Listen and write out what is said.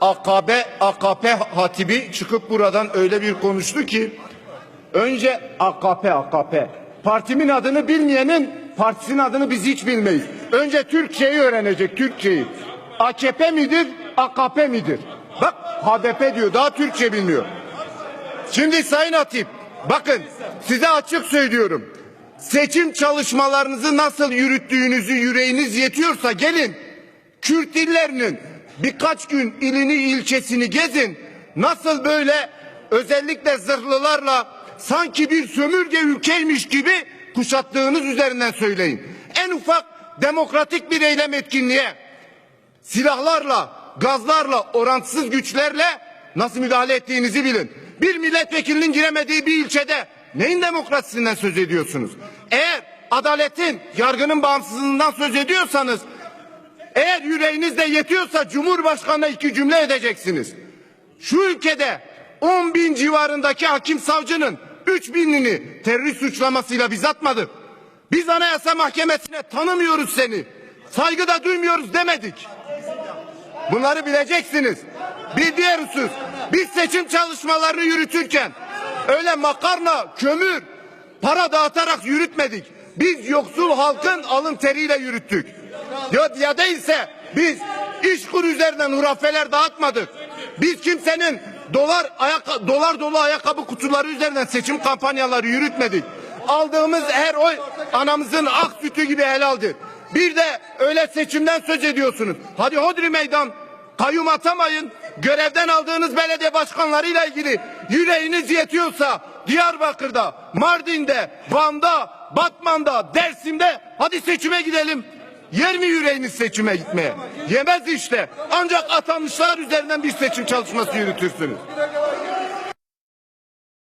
AKP AKP hatibi çıkıp buradan öyle bir konuştu ki önce AKP AKP partimin adını bilmeyenin partisinin adını biz hiç bilmeyiz. Önce Türkçeyi öğrenecek Türkçeyi. AKP midir AKP midir? Bak HDP diyor daha Türkçe bilmiyor. Şimdi Sayın Hatip bakın size açık söylüyorum. Seçim çalışmalarınızı nasıl yürüttüğünüzü yüreğiniz yetiyorsa gelin Kürt illerinin birkaç gün ilini ilçesini gezin. Nasıl böyle özellikle zırhlılarla sanki bir sömürge ülkeymiş gibi kuşattığınız üzerinden söyleyin. En ufak demokratik bir eylem etkinliğe silahlarla, gazlarla, orantısız güçlerle nasıl müdahale ettiğinizi bilin. Bir milletvekilinin giremediği bir ilçede neyin demokrasisinden söz ediyorsunuz? Eğer adaletin, yargının bağımsızlığından söz ediyorsanız, eğer yüreğinizde yetiyorsa Cumhurbaşkanı'na iki cümle edeceksiniz. Şu ülkede 10 bin civarındaki hakim savcının 3 binini terörist suçlamasıyla biz atmadık. Biz Anayasa Mahkemesi'ne tanımıyoruz seni. Saygı da duymuyoruz demedik. Bunları bileceksiniz. Bir diğer husus. Biz seçim çalışmalarını yürütürken öyle makarna, kömür, para dağıtarak yürütmedik. Biz yoksul halkın alın teriyle yürüttük. Ya, ya değilse biz işkur üzerinden hurafeler dağıtmadık. Biz kimsenin dolar ayak dolar dolu ayakkabı kutuları üzerinden seçim kampanyaları yürütmedik. Aldığımız her oy anamızın ak sütü gibi helaldir. Bir de öyle seçimden söz ediyorsunuz. Hadi hodri meydan kayyum atamayın. Görevden aldığınız belediye başkanlarıyla ilgili yüreğiniz yetiyorsa Diyarbakır'da, Mardin'de, Van'da, Batman'da, Dersim'de hadi seçime gidelim. Yer mi yüreğiniz seçime gitmeye? Yemez işte. Ancak atanmışlar üzerinden bir seçim çalışması yürütürsünüz.